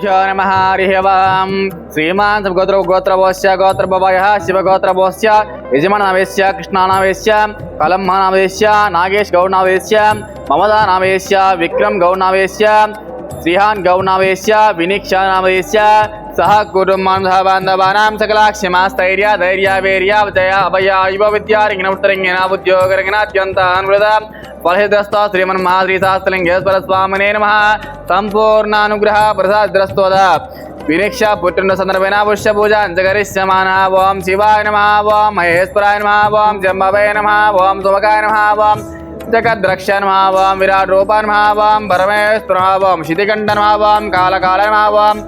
శ్రీగురుభ్యో నమ హరి శ్రీమాన్ గోత్ర గోత్రవోశ్య గోత్రభవయ శివగోత్రవోశ్య యజమానవేశ్య కృష్ణానావేశ్య కలంహనావేశ్య నాగేష్ గౌడ్నావేశ్య మమదానావేశ్య విక్రమ్ గౌడ్నావేశ్య శ్రీహాన్ గౌడ్నావేశ్య వినిక్షానావేశ్య సహ కుటుంబాంధవానాం సకలాక్షమాస్థైర్య ధైర్య వీర్య విజయ అభయ యువ విద్యారింగిన ఉత్తరంగిన ఉద్యోగరింగిన అత్యంత అనుమృత ఫలహిద్రస్త శ్రీమన్మహాద్రి శాస్త్రలింగేశ్వర స్వామినే నమ సంపూర్ణానుగ్రహ ప్రసాద్రస్తోద వినిక్ష పుట్టిన సందర్భేన పుష్య పూజ అంజగరిష్యమాన ఓం శివాయ నమ ఓం మహేశ్వరాయ నమ ఓం జంబవే నమ ఓం సుమకాయ నమ ఓం జగద్రక్ష నమ ఓం విరాట్ రూప నమ ఓం పరమేశ్వర ఓం శితికంఠ నమ ఓం కాళకాళ నమ ఓం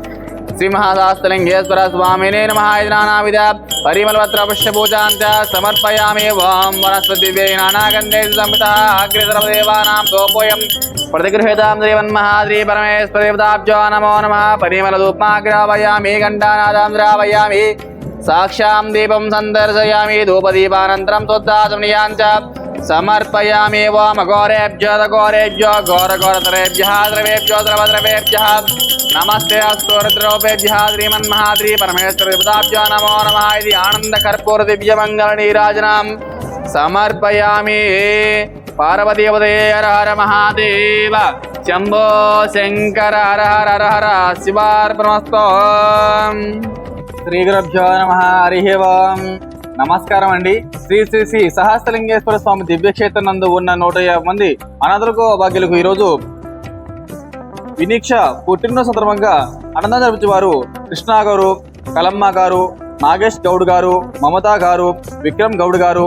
श्रीमहाशास्त्रलिङ्गेश्वर स्वामिने नमः नानाविध परिमलपत्र पुष्यपूजाञ्च समर्पयामि। वां वनस्पतिवे नानागन्धे संहितः अग्रसर्वदेवानां सोपोऽयं प्रतिगृहीतां श्रीवन्महाद्रीपरमेश्वरदेवताब्जो नमो नमः। परिमलधूपाग्रावयामि घण्टानादां द्रावयामि। साक्षां दीपं सन्दर्शयामि। धूपदीपानन्तरं त्वद्दातुनीयाञ्च समर्पयामि। द्रवेभ्यो, द्रवद्रवेभ्यः। నమస్తే అస్తోరద్రౌపేభ్య శ్రీమన్మహాద్రి పరమేశ్వర విపదాభ్యో నమో నమ ఇది ఆనంద కర్పూర దివ్య మంగళ నీరాజనం. సమర్పయామి పార్వతీ ఉదయ హర హర మహాదేవ. శంభో శంకర హర హర హర హర శివార్పణమస్తో. శ్రీ గురుభ్యో నమ హరి ఓం. నమస్కారం అండి. శ్రీ శ్రీ శ్రీ సహస్రలింగేశ్వర స్వామి దివ్యక్షేత్రం నందు ఉన్న నూట యాభై మంది అనదులకు భాగ్యులకు ఈరోజు వినీక్ష పుట్టినరోజు సందర్భంగా అన్నదానం జరిపించేవారు కృష్ణ గారు కలమ్మ గారు నాగేష్ గౌడ్ గారు మమతా గారు విక్రమ్ గౌడ్ గారు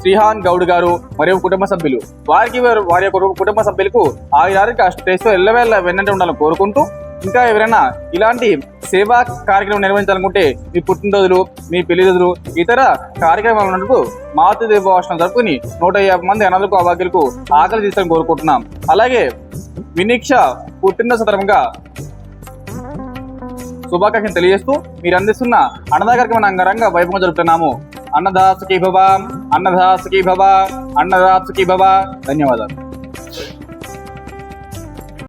శ్రీహాన్ గౌడ్ గారు మరియు కుటుంబ సభ్యులు. వారికి వారు- వారి యొక్క కుటుంబ సభ్యులకు ఆయురారికి స్టేజ్లో ఎల్లవేళ్ళ వెన్నంటే ఉండాలని కోరుకుంటూ ఇంకా ఎవరైనా ఇలాంటి సేవా కార్యక్రమం నిర్వహించాలనుకుంటే మీ పుట్టినరోజులు మీ పెళ్ళి రోజులు ఇతర కార్యక్రమాలు ఉన్నందుకు మాతృదేవ భాషను జరుపుకుని నూట యాభై మంది అనాథులకు అవాక్యులకు ఆకలి తీసుకొని కోరుకుంటున్నాం. అలాగే వినీక్ష పుట్టినరోజు సందర్భంగా శుభాకాంక్షలు తెలియజేస్తూ మీరు అందిస్తున్న అన్నదా కార్యక్రమం అంగరంగ వైభవంగా జరుపుతున్నాము. అన్నదాసుకి భవ అన్నదాసుకి భవ అన్నదాసుకి భవ ధన్యవాదాలు.